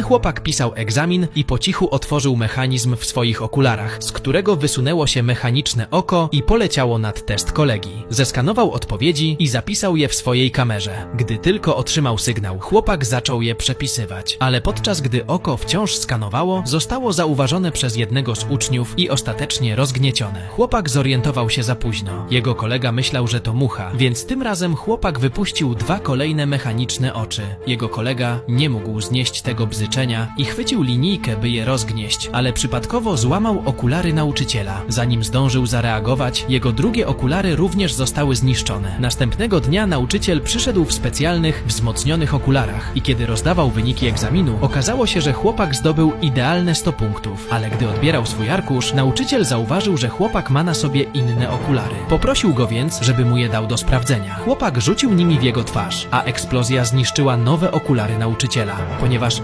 Chłopak pisał egzamin i po cichu otworzył mechanizm w swoich okularach, z którego wysunęło się mechaniczne oko i poleciało nad test kolegi. Zeskanował odpowiedzi i zapisał je w swojej kamerze. Gdy tylko otrzymał sygnał, chłopak zaczął je przepisywać, ale podczas gdy oko wciąż skanowało, zostało zauważone przez jednego z uczniów i ostatecznie rozgniecione. Chłopak zorientował się za późno. Jego kolega myślał, że to mucha, więc tym razem chłopak wypuścił dwa kolejne mechaniczne oczy. Jego kolega nie mógł znieść tego bzyczenia i chwycił linijkę, by je rozgnieść, ale przypadkowo złamał okulary nauczyciela. Zanim zdążył zareagować, jego drugie okulary również zostały zniszczone. Następnego dnia nauczyciel przyszedł w specjalnych, wzmocnionych okularach i kiedy rozdawał wyniki egzaminu, okazało się, że chłopak zdobył idealne 100 punktów, ale gdy odbierał swój arkusz, nauczyciel zauważył, że chłopak ma na sobie inne okulary. Poprosił go więc, żeby mu je dał do sprawdzenia. Chłopak rzucił nimi w jego twarz, a eksplozja zniszczyła nowe okulary nauczyciela, ponieważ